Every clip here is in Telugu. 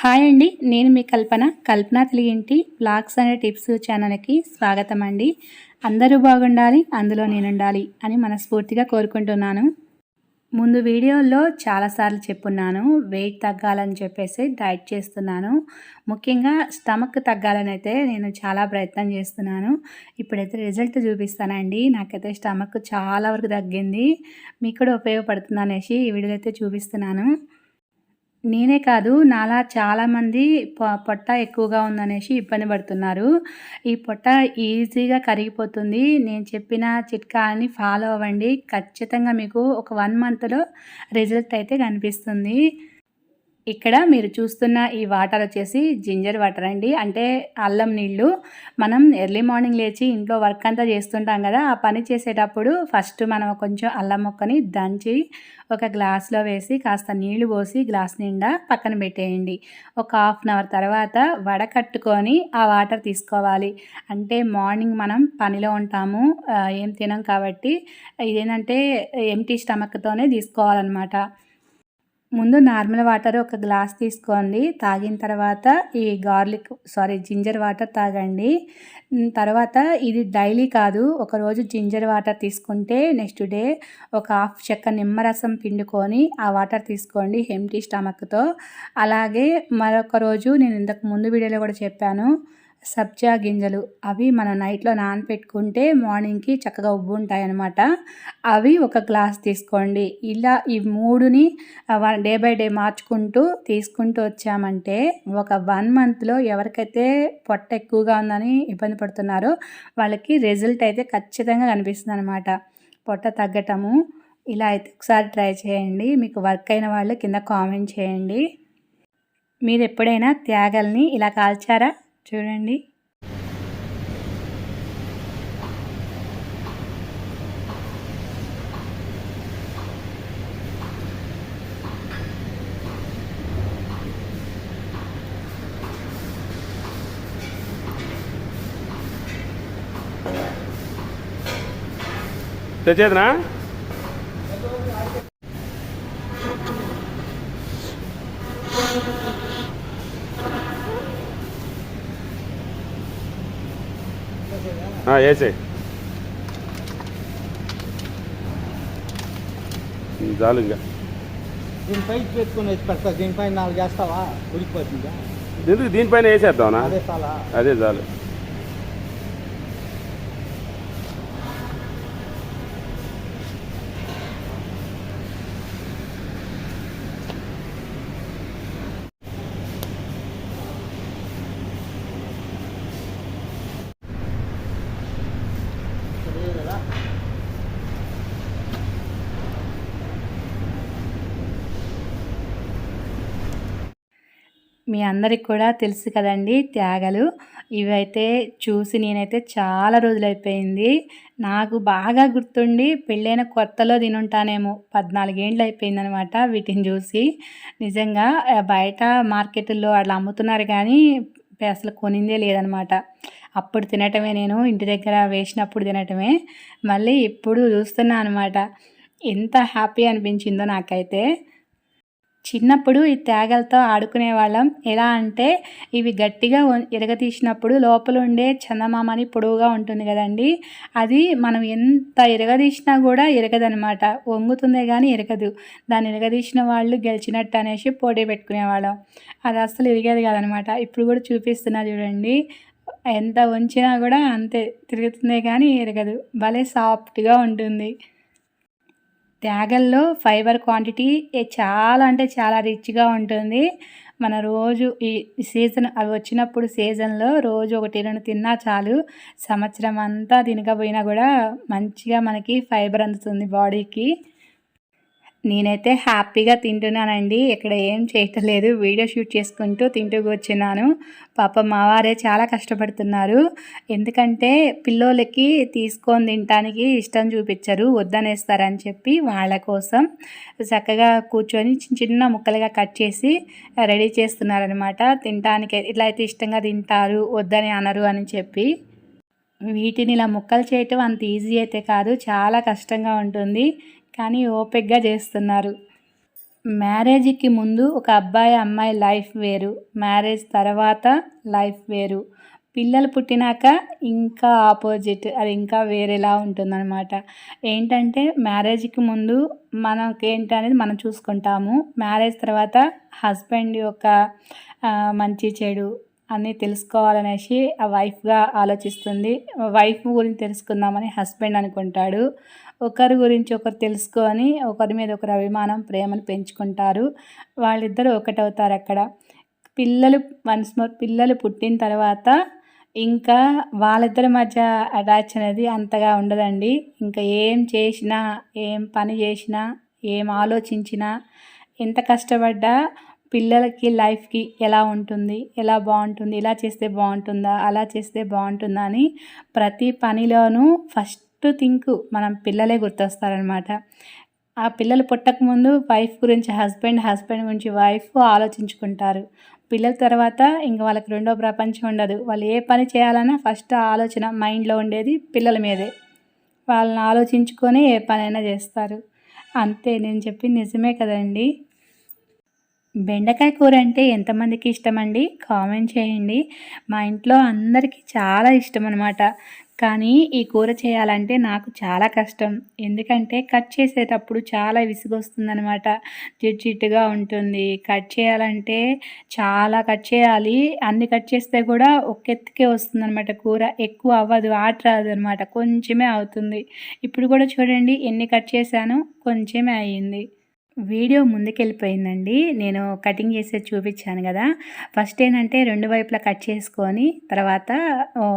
హాయ్ అండి నేను మీ కల్పన. కల్పన తెలియంటి బ్లాగ్స్ అనే టిప్స్ ఛానల్కి స్వాగతం అండి. అందరూ బాగుండాలి అందులో నేను ఉండాలి అని మనస్ఫూర్తిగా కోరుకుంటున్నాను. ముందు వీడియోల్లో చాలాసార్లు చెప్పున్నాను వెయిట్ తగ్గాలని చెప్పేసి డైట్ చేస్తున్నాను. ముఖ్యంగా స్టమక్ తగ్గాలని అయితే నేను చాలా ప్రయత్నం చేస్తున్నాను. ఇప్పుడైతే రిజల్ట్ చూపిస్తానండి. నాకైతే స్టమక్ చాలా వరకు తగ్గింది. మీకు కూడా ఉపయోగపడుతుంది అనేసి ఈ వీడియో అయితే చూపిస్తున్నాను. నేనే కాదు నాలా చాలామంది ప పొట్ట ఎక్కువగా ఉందనేసి ఇబ్బంది పడుతున్నారు. ఈ పొట్ట ఈజీగా కరిగిపోతుంది. నేను చెప్పిన చిట్కాని ఫాలో అవ్వండి. ఖచ్చితంగా మీకు ఒక వన్ మంత్లో రిజల్ట్ అయితే కనిపిస్తుంది. ఇక్కడ మీరు చూస్తున్న ఈ వాటర్ వచ్చేసి జింజర్ వాటర్ అండి. అంటే అల్లం నీళ్ళు. మనం ఎర్లీ మార్నింగ్ లేచి ఇంట్లో వర్క్ అంతా చేస్తుంటాం కదా ఆ పని చేసేటప్పుడు ఫస్ట్ మనం కొంచెం అల్లం మొక్కని దంచి ఒక గ్లాస్లో వేసి కాస్త నీళ్ళు పోసి గ్లాస్ నిండా పక్కన పెట్టేయండి. ఒక హాఫ్ అన్ అవర్ తర్వాత వడకట్టుకొని ఆ వాటర్ తీసుకోవాలి. అంటే మార్నింగ్ మనం పనిలో ఉంటాము ఏం తినం కాబట్టి ఇదేంటంటే ఎంటీ స్టమక్తోనే తీసుకోవాలన్నమాట. ముందు నార్మల్ వాటర్ ఒక గ్లాస్ తీసుకోండి. తాగిన తర్వాత ఈ గార్లిక్ సారీ జింజర్ వాటర్ తాగండి. తర్వాత ఇది డైలీ కాదు ఒకరోజు జింజర్ వాటర్ తీసుకుంటే నెక్స్ట్ డే ఒక హాఫ్ చెక్క నిమ్మరసం పిండుకొని ఆ వాటర్ తీసుకోండి హెమ్టీ స్టమక్తో. అలాగే మరొక రోజు నేను ఇంతకు ముందు వీడియోలో కూడా చెప్పాను సబ్జా గింజలు అవి మనం నైట్లో నానపెట్టుకుంటే మార్నింగ్కి చక్కగా ఉబ్బు ఉంటాయన్నమాట అవి ఒక గ్లాస్ తీసుకోండి. ఇలా ఈ మూడుని డే బై డే మార్చుకుంటూ తీసుకుంటూ వచ్చామంటే ఒక వన్ మంత్లో ఎవరికైతే పొట్ట ఎక్కువగా ఉందని ఇబ్బంది పడుతున్నారో వాళ్ళకి రిజల్ట్ అయితే ఖచ్చితంగా కనిపిస్తుంది అనమాట పొట్ట తగ్గటము ఇలా అయితే ఒకసారి ట్రై చేయండి. మీకు వర్క్ అయిన వాళ్ళు కింద కామెంట్ చేయండి. మీరు ఎప్పుడైనా త్యాగల్ని ఇలా కాల్చారా? చూడండి. తెచ్చేదనా? వేసే చాలు ఇంకా. దీనిపై పెట్టుకుని వచ్చి పెడతా. దీనిపై నాలుగు వేస్తావా? ఉడికిపోతుందా ఎందుకు? దీనిపైన వేసేద్దామనా అదే చాలా. అదే చాలు. మీ అందరికి కూడా తెలుసు కదండి త్యాగలు. ఇవైతే చూసి నేనైతే చాలా రోజులైపోయింది. నాకు బాగా గుర్తుండి పెళ్ళైన కొత్తలో తినుంటానేమో పద్నాలుగేండ్లు అయిపోయిందనమాట వీటిని చూసి. నిజంగా బయట మార్కెట్లో అట్లా అమ్ముతున్నారు కానీ అసలు కొనిందే లేదనమాట. అప్పుడు తినటమే నేను ఇంటి దగ్గర వేసినప్పుడు తినటమే. మళ్ళీ ఇప్పుడు చూస్తున్నా అనమాట. ఎంత హ్యాపీ అనిపించిందో నాకైతే. చిన్నప్పుడు ఈ తేగలతో ఆడుకునే వాళ్ళం ఎలా అంటే ఇవి గట్టిగా ఇరగతీసినప్పుడు లోపల ఉండే చందమామని పొడవుగా ఉంటుంది కదండి. అది మనం ఎంత ఇరగదీసినా కూడా ఇరగదనమాట. వంగుతుందే కానీ ఇరగదు. దాన్ని ఇరగదీసిన వాళ్ళు గెలిచినట్టు అనేసి పోటీ పెట్టుకునేవాళ్ళం. అది అస్సలు ఇరిగేది కాదనమాట. ఇప్పుడు కూడా చూపిస్తున్నా చూడండి. ఎంత వంచినా కూడా అంతే. తిరుగుతుందే కానీ ఇరగదు. భలే సాఫ్ట్గా ఉంటుంది. తేగల్లో ఫైబర్ క్వాంటిటీ చాలా అంటే చాలా రిచ్గా ఉంటుంది. మన రోజు ఈ సీజన్ అవి వచ్చినప్పుడు సీజన్లో రోజు ఒకటి రెండు తిన్నా చాలు. సంవత్సరం అంతా తినకపోయినా కూడా మంచిగా మనకి ఫైబర్ అందుతుంది బాడీకి. నేనైతే హ్యాపీగా తింటున్నానండి. ఇక్కడ ఏం చేయట్లేదు. వీడియో షూట్ చేసుకుంటూ తింటూ కూర్చున్నాను. పాప మావారే చాలా కష్టపడుతున్నారు. ఎందుకంటే పిల్లోలకి తీసుకొని తినటానికి ఇష్టం చూపించరు. వద్దనేస్తారని చెప్పి వాళ్ళ కోసం చక్కగా కూర్చొని చిన్న చిన్న ముక్కలుగా కట్ చేసి రెడీ చేస్తున్నారనమాట తినటానికి ఇట్లా అయితే ఇష్టంగా తింటారు వద్దని అనరు అని చెప్పి. వీటిని ఇలా ముక్కలు చేయటం అంత ఈజీ అయితే కాదు. చాలా కష్టంగా ఉంటుంది. కానీ ఓపిక్గా చేస్తున్నారు. మ్యారేజ్కి ముందు ఒక అబ్బాయి అమ్మాయి లైఫ్ వేరు. మ్యారేజ్ తర్వాత లైఫ్ వేరు. పిల్లలు పుట్టినాక ఇంకా ఆపోజిట్ అది ఇంకా వేరేలా ఉంటుందన్నమాట. ఏంటంటే మ్యారేజ్కి ముందు మనకి ఏంటి అనేది మనం చూసుకుంటాము. మ్యారేజ్ తర్వాత హస్బెండ్ యొక్క మంచి చెడు అన్నీ తెలుసుకోవాలనేసి ఆ వైఫ్గా ఆలోచిస్తుంది. వైఫ్ గురించి తెలుసుకుందామని హస్బెండ్ అనుకుంటాడు. ఒకరి గురించి ఒకరు తెలుసుకొని ఒకరి మీద ఒకరు అభిమానం ప్రేమను పెంచుకుంటారు. వాళ్ళిద్దరూ ఒకటవుతారు అక్కడ. పిల్లలు వన్స్ మోర్ పిల్లలు పుట్టిన తర్వాత ఇంకా వాళ్ళిద్దరి మధ్య అటాచ్ అనేది అంతగా ఉండదండి. ఇంకా ఏం చేసినా ఏం పని చేసినా ఏం ఆలోచించినా ఎంత కష్టపడ్డా పిల్లలకి లైఫ్కి ఎలా ఉంటుంది ఎలా బాగుంటుంది ఇలా చేస్తే బాగుంటుందా అలా చేస్తే బాగుంటుందా అని ప్రతి పనిలోనూ ఫస్ట్ థింక్ మనం పిల్లలే గుర్తొస్తారనమాట ఆ పిల్లలు పుట్టకముందు వైఫ్ గురించి హస్బెండ్ హస్బెండ్ గురించి వైఫ్ ఆలోచించుకుంటారు. పిల్లల తర్వాత ఇంకా వాళ్ళకి రెండో ప్రపంచం ఉండదు. వాళ్ళు ఏ పని చేయాలన్నా ఫస్ట్ ఆలోచన మైండ్లో ఉండేది పిల్లల మీదే. వాళ్ళని ఆలోచించుకొని ఏ పనైనా చేస్తారు. అంతే నేను చెప్పింది నిజమే కదండి. బెండకాయ కూర అంటే ఎంతమందికి ఇష్టమండి? కామెంట్ చేయండి. మా ఇంట్లో అందరికీ చాలా ఇష్టం అనమాట కానీ ఈ కూర చేయాలంటే నాకు చాలా కష్టం. ఎందుకంటే కట్ చేసేటప్పుడు చాలా విసుగొస్తుందనమాట జిడ్జిట్టుగా ఉంటుంది. కట్ చేయాలంటే చాలా కట్ చేయాలి. అన్ని కట్ చేస్తే కూడా ఒక ఎత్తుకే వస్తుందన్నమాట కూర. ఎక్కువ అవ్వదు ఆట రాదు అనమాట కొంచెమే అవుతుంది. ఇప్పుడు కూడా చూడండి ఎన్ని కట్ చేశానో? కొంచెమే అయ్యింది. వీడియో ముందుకెళ్ళిపోయిందండి. నేను కటింగ్ చేసేది చూపించాను కదా. ఫస్ట్ ఏంటంటే రెండు వైపులా కట్ చేసుకొని తర్వాత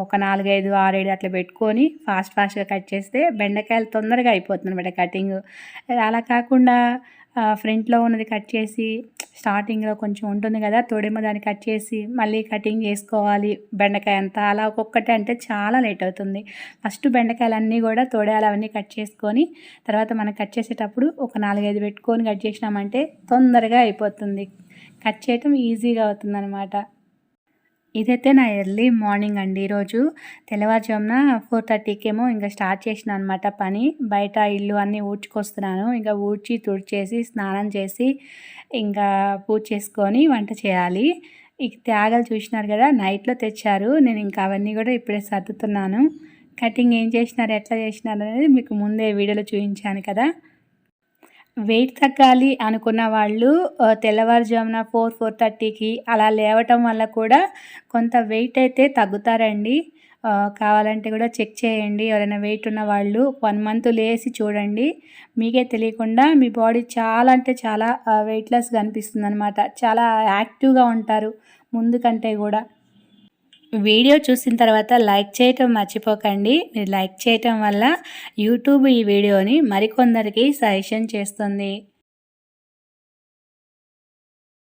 ఒక నాలుగైదు ఆరేడు అట్లా పెట్టుకొని ఫాస్ట్ ఫాస్ట్గా కట్ చేస్తే బెండకాయలు తొందరగా అయిపోతుంది అనమాట కటింగ్. అలా కాకుండా ఫ్రంట్లో ఉన్నది కట్ చేసి స్టార్టింగ్లో కొంచెం ఉంటుంది కదా తోడేమో దాన్ని కట్ చేసి మళ్ళీ కటింగ్ చేసుకోవాలి బెండకాయ అంతా. అలా ఒక్కొక్కటి అంటే చాలా లేట్ అవుతుంది. ఫస్ట్ బెండకాయలన్నీ కూడా తోడేలు అవన్నీ కట్ చేసుకొని తర్వాత మనం కట్ చేసేటప్పుడు ఒక నాలుగైదు పెట్టుకొని కట్ చేసినామంటే తొందరగా అయిపోతుంది. కట్ చేయటం ఈజీగా అవుతుందన్నమాట. ఇదైతే నా ఎర్లీ మార్నింగ్ అండి ఈరోజు. తెల్లవారుజామున ఫోర్ థర్టీకేమో ఇంకా స్టార్ట్ చేసిన అనమాట పని. బయట ఇల్లు అన్నీ ఊడ్చుకొస్తున్నాను. ఇంకా ఊడ్చి తుడిచేసి స్నానం చేసి ఇంకా పూజ చేసుకొని వంట చేయాలి. ఇక త్యాగలు చూసినారు కదా నైట్లో తెచ్చారు. నేను ఇంకా అవన్నీ కూడా ఇప్పుడే సర్దుతున్నాను. కటింగ్ ఏం చేసినారు ఎట్లా చేసినారు అనేది మీకు ముందే వీడియోలో చూపించాను కదా. వెయిట్ తగ్గాలి అనుకున్న వాళ్ళు తెల్లవారుజామున ఫోర్ ఫోర్ థర్టీకి అలా లేవటం వల్ల కూడా కొంత వెయిట్ అయితే తగ్గుతారండి. కావాలంటే కూడా చెక్ చేయండి. ఎవరైనా వెయిట్ ఉన్న వాళ్ళు వన్ మంత్ లేసి చూడండి. మీకే తెలియకుండా మీ బాడీ చాలా అంటే చాలా వెయిట్లెస్గా అనిపిస్తుంది అనమాట చాలా యాక్టివ్గా ఉంటారు ముందు కంటే కూడా. వీడియో చూసిన తర్వాత లైక్ చేయటం మర్చిపోకండి. మీరు లైక్ చేయటం వల్ల యూట్యూబ్ ఈ వీడియోని మరికొందరికి సజెషన్ చేస్తుంది.